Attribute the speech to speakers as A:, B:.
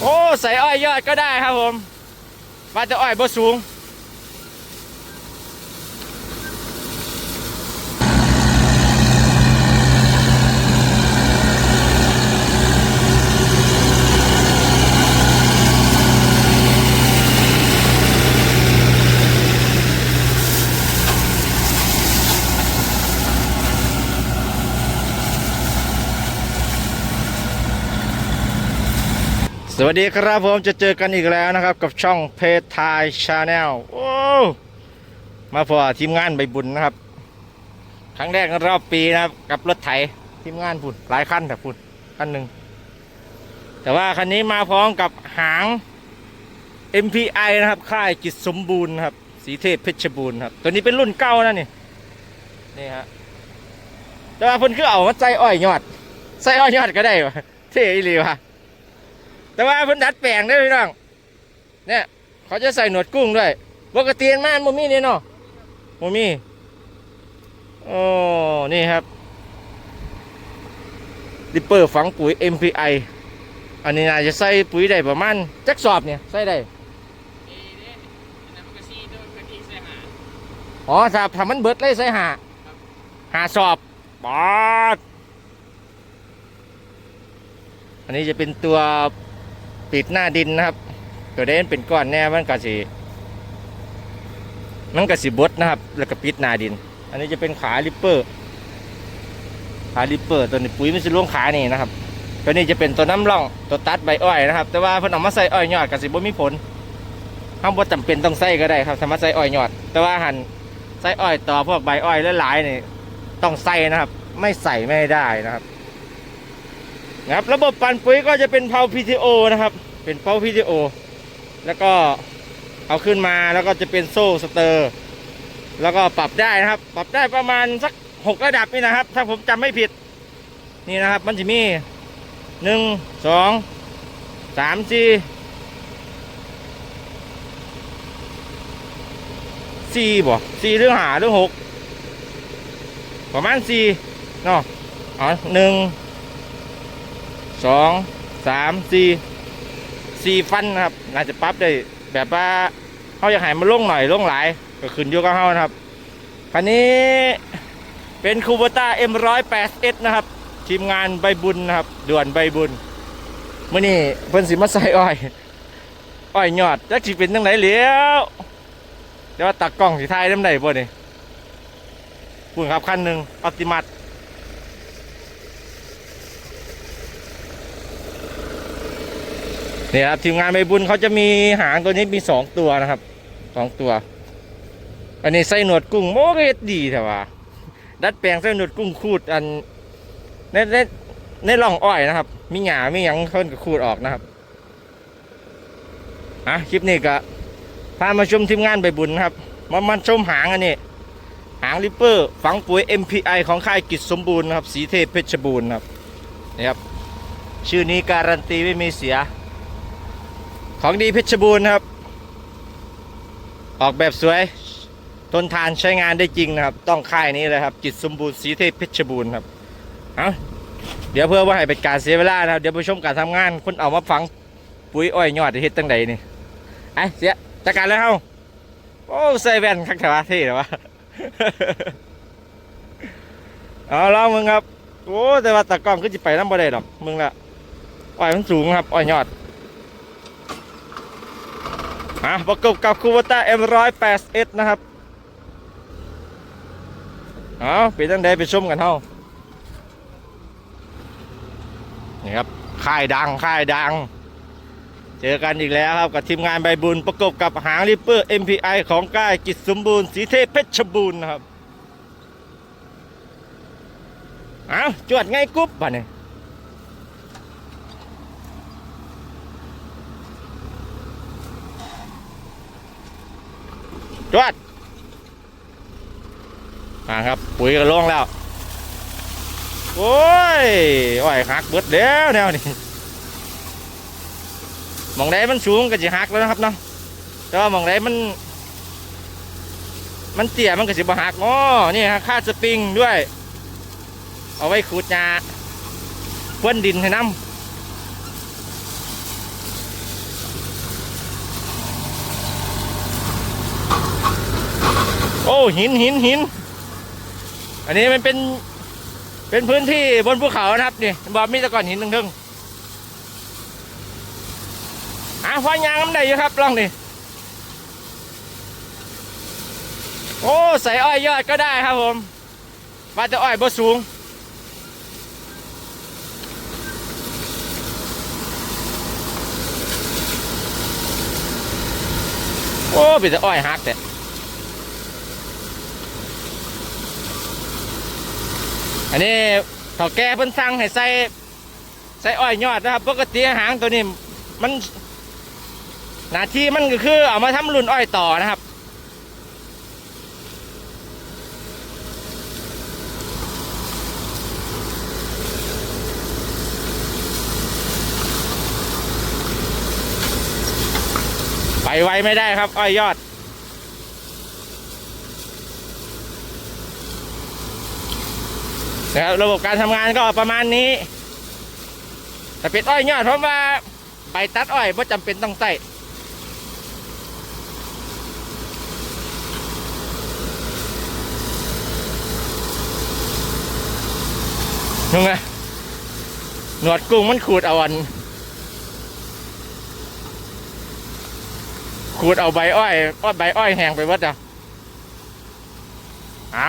A: โอ้ใส่อ้อยยอดก็ได้ครับผม มาแต่อ้อยบ่สูง สวัสดีครับผมจะเจอกันอีกแล้วนะครับ กับช่องเพจไทยชาแนลโอ้มาพอทีมงานใบบุญนะครับ ครั้งแรกในรอบปีนะครับ กับรถไถทีมงานพุ่นหลายคันแต่พุ่นคันหนึ่งแต่ว่าคันนี้มาพร้อมกับหาง MPI นะครับ ค่ายจิตสมบูรณ์ครับ สีเทพเพชรบูรณ์ครับ ตัวนี้เป็นรุ่นเก้านะนี่นี่ฮะแต่ว่าพิ่นคือเอามาใส่อ้อยยอดใส่อ้อยยอดก็ได้วะเท่อีหลีวะ แต่ว่าเพิ่นดัดแปลงได้อพี่น้องเนี่ยเขาจะใส่หนวดกุ้งด้วยปกติมันบ่มีนี่เนาะบ่มีโอ้นี่ครับดิปเปอร์ฝังปุ๋ย MPI อันนี้น่าจะใส่ปุ๋ยได้ประมาณจักสอบเนี่ยใส่ได้อ๋อถ้าถ้ามันเบิดเลยใส่หาหาสอบบาดอันนี้จะเป็นตัว ปิดหน้าดินนะครับ ตัวเด่นเป็นก้อนแน่มันก็สิมันก็สิบดนะครับ แล้วก็ปิดหน้าดิน อันนี้จะเป็นขาลิปเปอร์ ขาลิปเปอร์ตัวนี้ปุ๋ยมันจะล่วงขานี่นะครับ ตัวนี้จะเป็นตัวน้ำร่องตัวตัดใบอ้อยนะครับ แต่ว่าเพิ่นเอามาใส่อ้อยยอดก็สิบ่มีผลห้ามบ่จำเป็นต้องใส่ก็ได้ครับถ้ามาใส่อ้อยยอด แต่ว่าหันใส่อ้อยต่อพวกใบอ้อยหลายนี่ต้องใส่นะครับ ไม่ใส่ไม่ได้นะครับนะครับ ระบบปั่นปุ๋ยก็จะเป็นเพา PTO นะครับ เป็นเพา PTO แล้วก็เอาขึ้นมาแล้วก็จะเป็นโซ่สเตอร์ แล้วก็ปรับได้นะครับ ปรับได้ประมาณสักหกระดับนี่นะครับ ถ้าผมจำไม่ผิดนี่นะครับ มันจะมีหนึ่งสองสามสี่สี่บ่สี่หรือหาหรือหกประมาณสี่เนาะอ๋อหนึ่งสองสามสี่ สี่ฟันนะครับน่าจะปรับได้แบบว่าเขาอยากให้มันลงหน่อยล่งหลาย ก็ขึ้นอยู่กับเขานะครับคันนี้เป็นคูโบต้า M108S นะครับ ทีมงานใบบุญนะครับ ด่วนใบบุญเมื่อนี้เพิ่นสิมาใส่อ้อย อ้อยยอดจักสิเป็นจังไหนเหลียวเดี๋ยวว่าตักกล้องสิถ่ายน้ำไหนบ่นี่ปุ่นครับคันหนึ่งออติมัส นี่ครับทีมงานใบบุญเขาจะมีหางตัวนี้มีสองตัวนะครับสองตัว อันนี้ใส่หนวดกุ้งโมเฮ็ดดีแต่ว่า ดัดแปลงใส่หนวดกุ้งคูดอันในในในร่องอ้อยนะครับ มีหญ้ามีหยังเพิ่นก็คูดออกนะครับอะคลิปนี้ก็พามาชมทีมงานใบบุญนะครับมามาชมหางอันนี้หางริปเปอร์ ฝังปุ๋ย MPI ของค่ายกิจสมบูรณ์นะครับสีเทพเพชรบูรณ์นะครับนี่ครับชื่อนี้การันตีไม่มีเสีย ของดีเพชรบูรณ์นครับ ออกแบบสวย ทนทานใช้งานได้จริงนะครับ ต้องค่ายนี้เลยครับ จิตสมบูรณ์สีเทพเพชรบูรณ์ครับเอาเดี๋ยวเพื่อว่าให้เป็นการเสียเวลานะครับ เดี๋ยวไปชมการทำงานคนเอามาฝังปุ๋ยอ้อยยอดเฮ็ดตั้งใดนี่ไอ้เสียจัดการเลยเฮาโอ้ใส่แว่นคักแถวะเท่หรอวะเอาลองมึงครับ โอ้แต่ว่าตะกล้องก็จะไปน้ำบ่ได้ดอกมึงละอ้อยมันสูงครับอ้อยยอด อะประกบกับคูเวต้า M108S นะครับเอาไปตั้งใดไปชมกันเท่านี่ครับค่ายดังค่ายดัง เจอกันอีกแล้วครับกับทีมงานใบบุญประกบกับหางริปเปอร์ MPI ของก้ายกิจสมบูรณ์สีเทพเพชรบูรณ์นะครับ เอาจวดไงกุ๊บป่ะเนี่ย จวดมาครับ ปุ๋ยก็ล่วงแล้ว โอ้ยอ้อยหักเบิดแล้วแนวนี้หมองใดมันสูงก็จะหักแล้วนะครับเนาะแต่ว่าหมองใดมัน มันเตี้ยมันก็จะบ่หักอ๋อนี่ฮะค่าสปริงด้วย เอาไว้ขูดหญ้าพ่นดินให้น้ำ หินหินหิน อันนี้มันเป็น เป็นพื้นที่บนภูเขานะครับนี่บอมีตะก่อนหินทึ่งๆอะฟ้ายางน้ำได้อยู่ครับลองดิโอ้ใส่อ้อยยอดก็ได้ครับผมว่าจะอ้อยบ่สูงโอ้เป็นแต่อ้อยหักแต่ อันนี้เถ่าแก่เพิ่นสั่งให้ใส่ใส่อ้อยยอดนะครับ ปกติหางตัวนี้มันหน้าที่มันก็คือเอามาทำรุ่นอ้อยต่อนะครับไปไวไม่ได้ครับ อ้อยยอด นะครับระบบการทำงานก็ประมาณนี้ แต่เป็นอ้อยยอดเพราะว่าใบตัดอ้อยไม่จำเป็นต้องใส่ยังไงหนวดกุ้งมันขูดเอาอันขูดเอาใบอ้อยอ้อยใบอ้อยแห้งไปวัดอะเอา